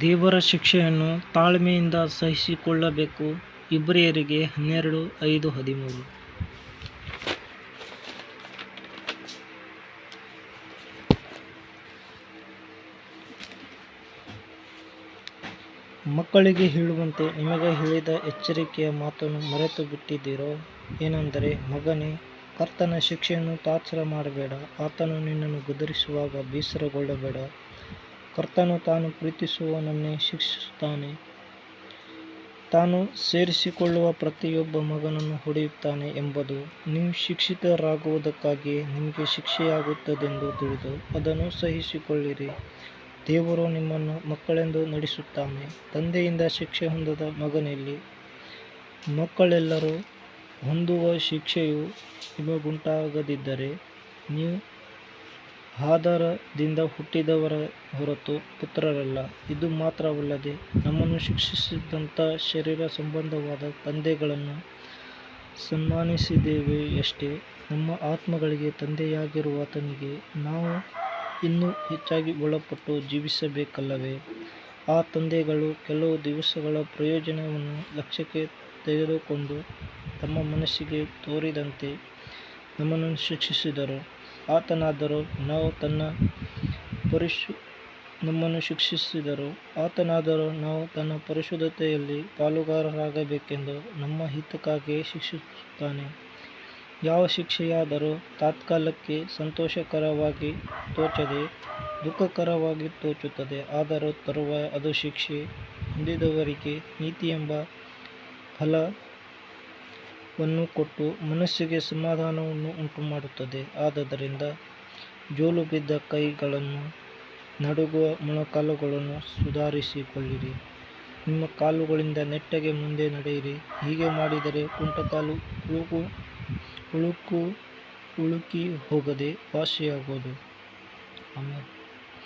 ದೇವರ ಶಿಕ್ಷೆಯನ್ನು ತಾಳ್ಮೆಯಿಂದ ಸಹಿಸಿಕೊಳ್ಳಬೇಕು. ಇಬ್ರಿಯರಿಗೆ ಹನ್ನೆರಡು, ಐದು, ಹದಿಮೂರು. ಮಕ್ಕಳಿಗೆ ಹೇಳುವಂತೆ ನಿಮಗೆ ಹೇಳಿದ ಎಚ್ಚರಿಕೆಯ ಮಾತನ್ನು ಮರೆತು ಬಿಟ್ಟಿದ್ದೀರೋ ಏನೆಂದರೆ, ಮಗನೇ, ಕರ್ತನ ಶಿಕ್ಷೆಯನ್ನು ತಾತ್ಸರ ಮಾಡಬೇಡ. ಆತನು ನಿನ್ನನ್ನು ಗುದರಿಸುವಾಗ ಬೇಸರಗೊಳ್ಳಬೇಡ. ಕರ್ತನು ತಾನು ಪ್ರೀತಿಸುವವನನ್ನೇ ಶಿಕ್ಷಿಸುತ್ತಾನೆ. ತಾನು ಸೇರಿಸಿಕೊಳ್ಳುವ ಪ್ರತಿಯೊಬ್ಬ ಮಗನನ್ನು ಹೊಡೆಯುತ್ತಾನೆ ಎಂಬುದು ನೀವು ಶಿಕ್ಷಿತರಾಗುವುದಕ್ಕಾಗಿಯೇ ನಿಮಗೆ ಶಿಕ್ಷೆಯಾಗುತ್ತದೆಂದು ತಿಳಿದು ಅದನ್ನು ಸಹಿಸಿಕೊಳ್ಳಿರಿ. ದೇವರು ನಿಮ್ಮನ್ನು ಮಕ್ಕಳೆಂದು ನಡೆಸುತ್ತಾನೆ. ತಂದೆಯಿಂದ ಶಿಕ್ಷೆ ಹೊಂದದ ಮಗನಲ್ಲಿ ಮಕ್ಕಳೆಲ್ಲರೂ ಹೊಂದುವ ಶಿಕ್ಷೆಯು ನಿಮಗುಂಟಾಗದಿದ್ದರೆ ನೀವು ಆಧಾರದಿಂದ ಹುಟ್ಟಿದವರ ಹೊರತು ಪುತ್ರರಲ್ಲ. ಇದು ಮಾತ್ರವಲ್ಲದೆ ನಮ್ಮನ್ನು ಶಿಕ್ಷಿಸಿದಂಥ ಶರೀರ ಸಂಬಂಧವಾದ ತಂದೆಗಳನ್ನು ಸನ್ಮಾನಿಸಿದ್ದೇವೆಯಷ್ಟೇ ನಮ್ಮ ಆತ್ಮಗಳಿಗೆ ತಂದೆಯಾಗಿರುವಾತನಿಗೆ ನಾವು ಇನ್ನೂ ಹೆಚ್ಚಾಗಿ ಒಳಪಟ್ಟು ಜೀವಿಸಬೇಕಲ್ಲವೇ? ಆ ತಂದೆಗಳು ಕೆಲವು ದಿವಸಗಳ ಪ್ರಯೋಜನವನ್ನು ಲಕ್ಷ್ಯಕ್ಕೆ ತೆಗೆದುಕೊಂಡು ತಮ್ಮ ಮನಸ್ಸಿಗೆ ತೋರಿದಂತೆ ನಮ್ಮನ್ನು ಶಿಕ್ಷಿಸಿದರು. ಆತನಾದರೋ ನಾವು ತನ್ನ ಪರಿಶು, ನಮ್ಮನ್ನು ಶಿಕ್ಷಿಸಿದರು ಆತನಾದರೂ ನಾವು ತನ್ನ ಪರಿಶುದ್ಧತೆಯಲ್ಲಿ ಪಾಲುಗಾರರಾಗಬೇಕೆಂದು ನಮ್ಮ ಹಿತಕ್ಕಾಗಿ ಶಿಕ್ಷಿಸುತ್ತಾನೆ. ಯಾವ ಶಿಕ್ಷೆಯಾದರೂ ತಾತ್ಕಾಲಕ್ಕೆ ಸಂತೋಷಕರವಾಗಿ ತೋಚದೆ, ದುಃಖಕರವಾಗಿ ತೋಚುತ್ತದೆ, ಆದರೂ ತರುವಾಯ ಅದು ಶಿಕ್ಷೆ ಹೊಂದಿದವರಿಗೆ ನೀತಿಯೆಂಬ ಫಲವನ್ನು ಕೊಟ್ಟು ಮನಸ್ಸಿಗೆ ಸಮಾಧಾನವನ್ನು ಉಂಟುಮಾಡುತ್ತದೆ. ಜೋಲು ಬಿದ್ದ ಕೈಗಳನ್ನು ನಡುಗುವ ಮೊಣಕಾಲುಗಳನ್ನು ಸುಧಾರಿಸಿಕೊಳ್ಳಿರಿ. ನಿಮ್ಮ ಕಾಲುಗಳಿಂದ ನೆಟ್ಟಗೆ ಮುಂದೆ ನಡೆಯಿರಿ. ಹೀಗೆ ಮಾಡಿದರೆ ಕುಂಟಕಾಲು ಉಳುಕು ಉಳುಕು, ಉಳುಕಿ ಹೋಗದೆ ವಾಸಿಯಾಗುವುದು. ಆಮೇಲೆ